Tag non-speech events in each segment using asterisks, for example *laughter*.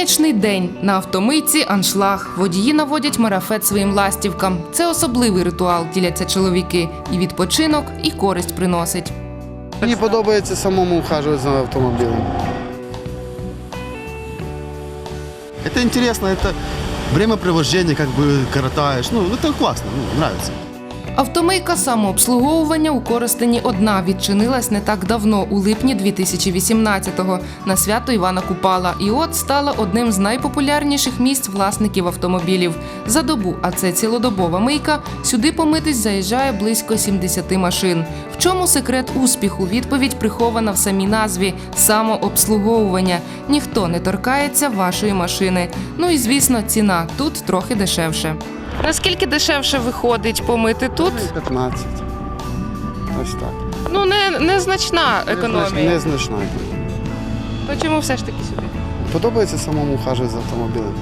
Сонячний день на автомийці аншлаг. Водії наводять марафет своїм ластівкам. Це особливий ритуал, діляться чоловіки. І відпочинок, і користь приносить. Мені подобається самому ухажувати за автомобілем. Это интересно, это времяпровождение как бы коротаешь. Ну, это классно, ну, нравится. Автомийка самообслуговування у Коростені одна відчинилась не так давно, у липні 2018-го, на свято Івана Купала. І от стала одним з найпопулярніших місць власників автомобілів. За добу, а це цілодобова мийка, сюди помитись заїжджає близько 70 машин. В чому секрет успіху? Відповідь прихована в самій назві самообслуговування. Ніхто не торкається вашої машини. Ну і звісно, ціна тут трохи дешевше. Наскільки дешевше виходить помити тут? 15. Ось так. Ну не незначна економія. Незначна. То чому все ж таки сюди? Подобається самому ухажувати за автомобілем.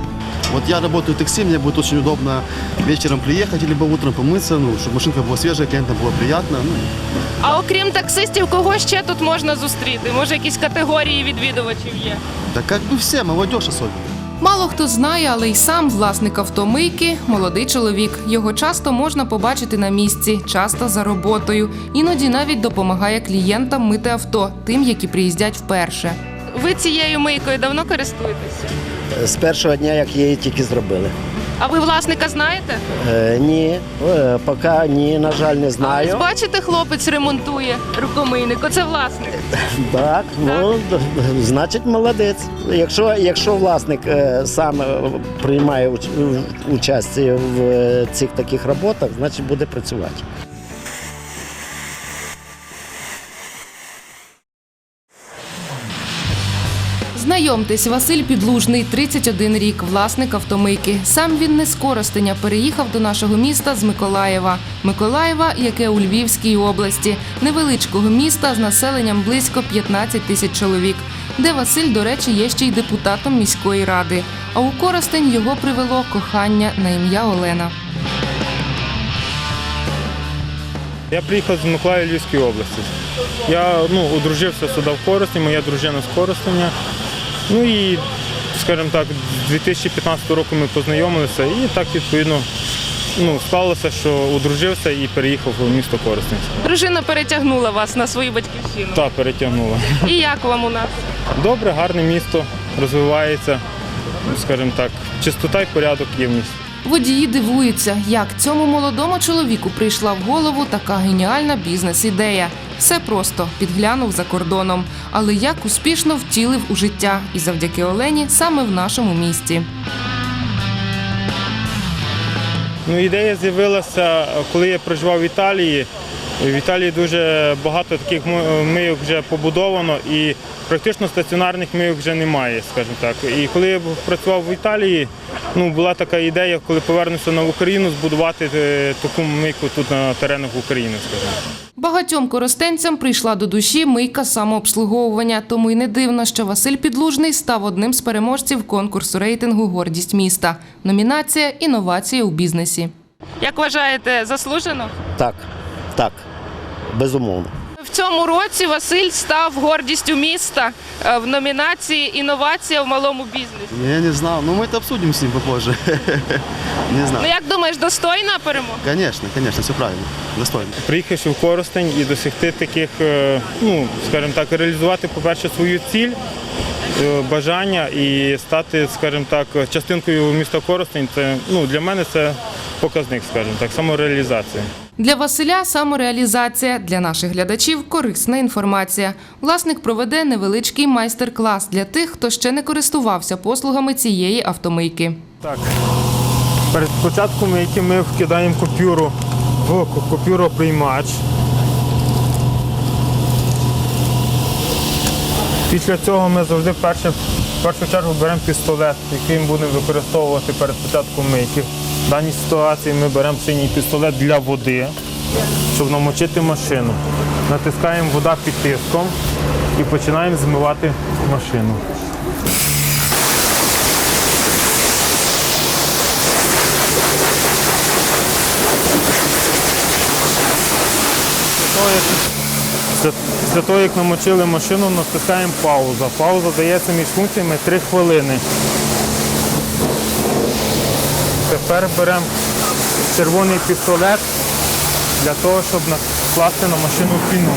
Вот я работаю в такси, мне будет очень удобно вечером приехать, либо утром помыться, ну, чтобы машинка была свежая, клиентам было приятно. Ну, А окрім таксистів, кого ще тут можна зустріти? Може, якісь категорії відвідувачів є? да как бы все, молодежь особенно. Мало хто знає, але й сам власник автомийки молодий чоловік. Його часто можна побачити на місці, часто за роботою. Іноді навіть допомагає клієнтам мити авто, тим, які приїздять вперше. Ви цією мийкою давно користуєтеся? З першого дня, як її тільки зробили. А ви власника знаєте? Е, ні, е, поки ні, на жаль, не Ось знаю. бачите, хлопець ремонтує рукомийник. Оце власник. *laughs* Так, ну д- значить молодець. Якщо, якщо власник е, сам е, приймає уч- в- участь в е, цих таких роботах, значить буде працювати. Знайомтесь, Василь Підлужний, 31 рік, власник автомийки. Сам він не з Коростеня, переїхав до нашого міста з Миколаєва. Миколаєва, яке у Львівській області, невеличкого міста з населенням близько 15 тисяч чоловік, де Василь, до речі, є ще й депутатом міської ради. А у Коростень його привело кохання на ім'я Олена. Я приїхав з Миколаєва Львівської області. Я ну, одружився сюди в Коростені, моя дружина з Коростеня. Ну і, скажімо так, з 2015 року ми познайомилися і так відповідно ну, сталося, що одружився і переїхав у місто Коростень. Дружина перетягнула вас на свою батьківщину. Так, перетягнула. І як вам у нас? Добре, гарне місто, розвивається, скажімо так, чистота і порядок є в місті. Водії дивуються, як цьому молодому чоловіку прийшла в голову така геніальна бізнес-ідея. Все просто підглянув за кордоном, але як успішно втілив у життя, і завдяки Олені саме в нашому місті. Ну, ідея з'явилася, коли я проживав в Італії. В Італії дуже багато таких мийок вже побудовано і практично стаціонарних мийок вже немає, скажімо так. І коли я працював в Італії, ну, була така ідея, коли повернуся на Україну, збудувати е, таку мийку тут на теренах України, скажімо. Багатьом коростенцям прийшла до душі мийка самообслуговування, тому й не дивно, що Василь Підлужний став одним з переможців конкурсу рейтингу Гордість міста. Номінація Інновація у бізнесі. Як вважаєте, заслужено? Так, так, безумовно. В цьому році Василь став гордістю міста е, в номінації Інновація в малому бізнесі. Я не знал, но мы это обсудим с ним попозже. *laughs* Не Ну як думаєш, достойна перемога? Конечно, конечно, все правильно, достойно. Приїхавши в Коростень і досягти таких, е, ну, скажімо так, реалізувати, по-перше, свою ціль, е, бажання і стати, скажімо так, частинкою міста Коростень, це ну, для мене це показник, скажімо так, самореалізація. Для Василя самореалізація, для наших глядачів корисна інформація. Власник проведе невеличкий майстер-клас для тих, хто ще не користувався послугами цієї автомийки. Так. Перед початком які ми вкидаємо купюру в купюроприймач. Після цього ми завжди перше, першу чергу беремо пістолет, який будемо використовувати перед початком мийки. В даній ситуації ми беремо синій пістолет для води, щоб намочити машину. Натискаємо вода під тиском і починаємо змивати машину. після, того, як намочили машину, натискаємо пауза. Пауза дається між функціями 3 хвилини. Тепер беремо червоний пістолет для того, щоб накласти на машину піну.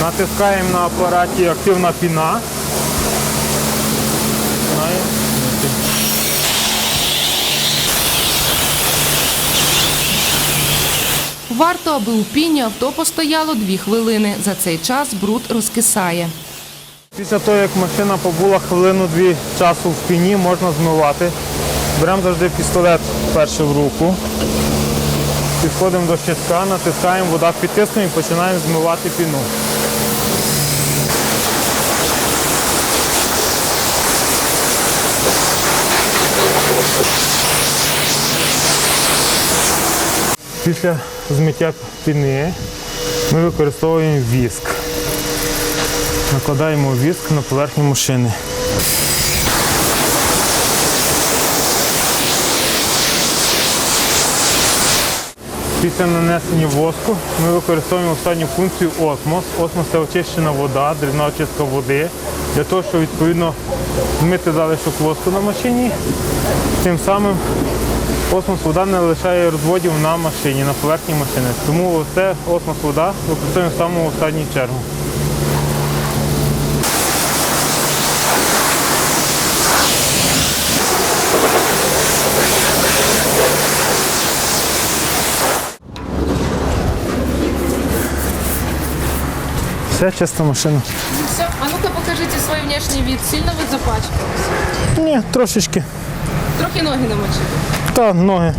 Натискаємо на апараті активна піна. Варто, аби у піні авто постояло дві хвилини. За цей час бруд розкисає. Після того, як машина побула хвилину-дві часу в піні, можна змивати. Беремо завжди пістолет перше в руку. Підходимо до щитка, натискаємо, вода підтисне і починаємо змивати піну. Після змиття піни ми використовуємо віск. Накладаємо віск на поверхню машини. Після нанесення воску ми використовуємо останню функцію осмос. Осмос це очищена вода, дрібна очистка води, для того, щоб відповідно змити залишок воску на машині. Тим самим осмос вода не лишає розводів на машині, на поверхні машини. Тому це осмос вода використовуємо в останню чергу. Все чиста машина. Все, а ну-ка покажите свой внешний вид. Сильно ви запачкались? Ні, трошечки. Трохи ноги намочили. Та ноги.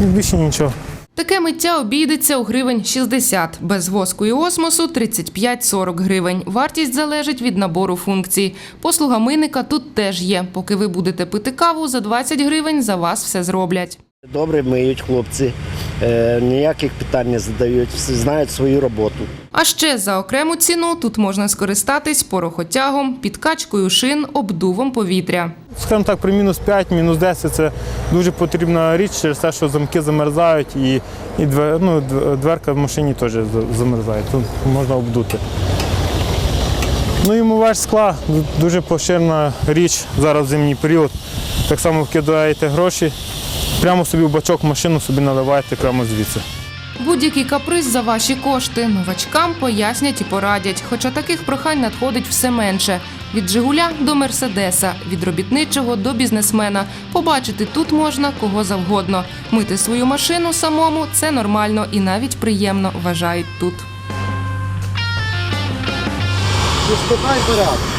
Більше нічого. Таке миття обійдеться у гривень 60, без воску і осмосу 35-40 гривень. Вартість залежить від набору функцій. Послуга мийника тут теж є. Поки ви будете пити каву, за 20 гривень за вас все зроблять. Добре миють хлопці, ніяких питань не задають, всі знають свою роботу. А ще за окрему ціну тут можна скористатись порохотягом, підкачкою шин, обдувом повітря. Скажімо так, при мінус 5, мінус 10 це дуже потрібна річ через те, що замки замерзають і, і двер, ну, дверка в машині теж замерзає. Тут можна обдути. Ну і мувач скла дуже поширена річ зараз в зимній період. Так само вкидаєте гроші, прямо собі в бачок машину собі наливаєте прямо звідси. Будь-який каприз за ваші кошти новачкам пояснять і порадять. Хоча таких прохань надходить все менше. Від Жигуля до Мерседеса, від робітничого до бізнесмена. Побачити тут можна кого завгодно. Мити свою машину самому це нормально і навіть приємно вважають тут. Чистота порядок.